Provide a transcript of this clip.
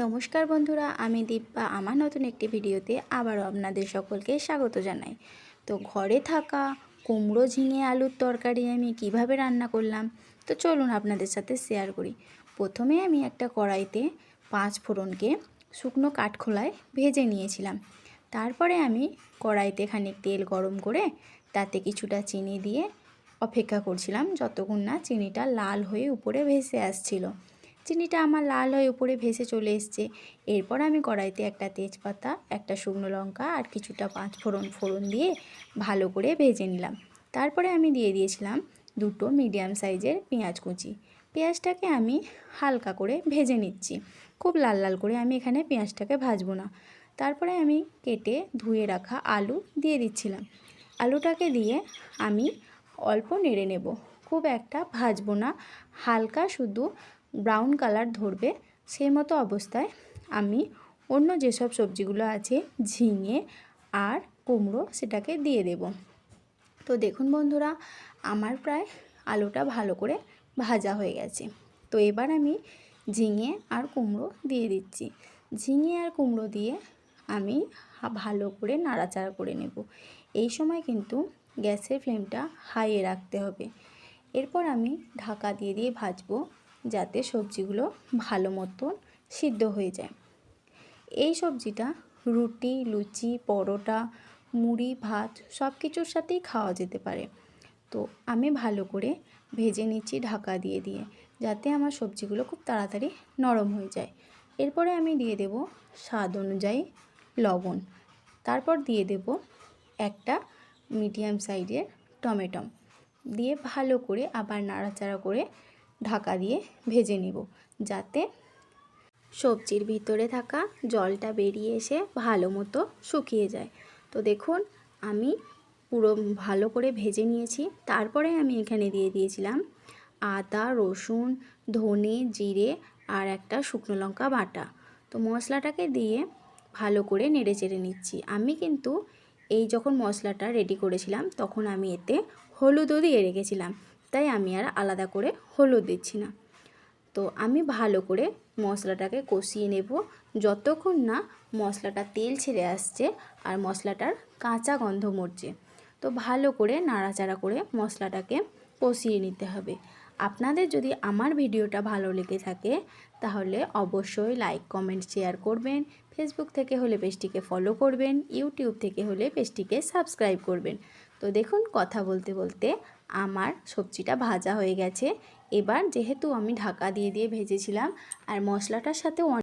নমস্কার বন্ধুরা, আমি দীপা আমার নতুন একটি ভিডিওতে আবারও আপনাদের সকলকে স্বাগত জানাই। তো ঘরে থাকা কুমড়ো, ঝিঙে, আলুর তরকারি আমি কীভাবে রান্না করলাম, তো চলুন আপনাদের সাথে শেয়ার করি। প্রথমে আমি একটা কড়াইতে পাঁচ ফোড়নকে শুকনো কাঠখোলায় ভেজে নিয়েছিলাম। তারপরে আমি কড়াইতে খানিক তেল গরম করে তাতে কিছুটা চিনি দিয়ে অপেক্ষা করছিলাম, যতক্ষণ না চিনিটা লাল হয়ে উপরে ভেসে আসছিল। চিনিটা আমার লাল হয়ে উপরে ভেসে চলে এসছে। এরপর আমি কড়াইতে একটা তেজপাতা, একটা শুকনো লঙ্কা আর কিছুটা পাঁচ ফোড়ন ফোড়ন দিয়ে ভালো করে ভেজে নিলাম। তারপরে আমি দিয়ে দিয়েছিলাম দুটো মিডিয়াম সাইজের পেঁয়াজ কুচি। পেঁয়াজটাকে আমি হালকা করে ভেজে নিচ্ছি। খুব লাল লাল করে আমি এখানে পেঁয়াজটাকে ভাজবো না। তারপরে আমি কেটে ধুয়ে রাখা আলু দিয়ে দিচ্ছিলাম। আলুটাকে দিয়ে আমি অল্প নেড়ে নেব। খুব একটা ভাজবো না। হালকা শুধু ব্রাউন কালার ধরবে, সেই মতো অবস্থায় আমি অন্য যেসব সবজিগুলো আছে, ঝিঙে আর কুমড়ো সেটাকে দিয়ে দেব। তো দেখুন বন্ধুরা, আমার প্রায় আলুটা ভালো করে ভাজা হয়ে গেছে। তো এবার আমি ঝিঙে আর কুমড়ো দিয়ে দিচ্ছি। ঝিঙে আর কুমড়ো দিয়ে আমি ভালো করে নাড়াচাড়া করে নেব। এই সময় কিন্তু গ্যাসের ফ্লেমটা হাইয়ে রাখতে হবে। এরপর আমি ঢাকা দিয়ে দিয়ে ভাজবো। যাতে সবজিগুলো ভালো মতন সিদ্ধ হয়ে যায়। এই সবজিটা রুটি, লুচি, পরোটা, মুড়ি, ভাত সব কিছুর সাথেই খাওয়া যেতে পারে। তো আমি ভালো করে ভেজে নিচ্ছি ঢাকা দিয়ে দিয়ে, যাতে আমার সবজিগুলো খুব তাড়াতাড়ি নরম হয়ে যায়। এরপরে আমি দিয়ে দেব স্বাদ অনুযায়ী লবণ। তারপর দিয়ে দেব একটা মিডিয়াম সাইজের টমেটো। দিয়ে ভালো করে আবার নাড়াচাড়া করে ঢাকা দিয়ে ভেজে নেব, যাতে সবজির ভিতরে থাকা জলটা বেরিয়ে এসে ভালো মতো শুকিয়ে যায়। তো দেখুন, আমি পুরো ভালো করে ভেজে নিয়েছি। তারপরে আমি এখানে দিয়ে দিয়েছিলাম আদা, রসুন, ধনে, জিরে আর একটা শুকনো লঙ্কা বাটা। তো মশলাটাকে দিয়ে ভালো করে নেড়ে চেড়ে নিচ্ছি। আমি কিন্তু এই যখন মশলাটা রেডি করেছিলাম, তখন আমি এতে হলুদও দিয়ে রেখেছিলাম। তাই আমি আর আলাদা করে হলুদ দিচ্ছি না। তো আমি ভালো করে মশলাটাকে কষিয়ে নেব। যতক্ষণ না মশলাটা তেল ছেড়ে আসছে আর মশলাটার কাঁচা গন্ধ মরছে, তো ভালো করে নাড়াচাড়া করে মশলাটাকে কষিয়ে নিতে হবে। আপনাদের যদি আমার ভিডিওটা ভালো লেগে থাকে, তাহলে অবশ্যই লাইক, কমেন্ট, শেয়ার করবেন। ফেসবুক থেকে হলে পেজটিকে ফলো করবেন। ইউটিউব থেকে হলে পেজটিকে সাবস্ক্রাইব করবেন। তো দেখুন, কথা বলতে বলতে আমার সবজিটা ভাজা হয়ে গেছে। এবার যেহেতু আমি ঢাকা দিয়ে দিয়ে ভেজেছিলাম, আর মশলাটার সাথেও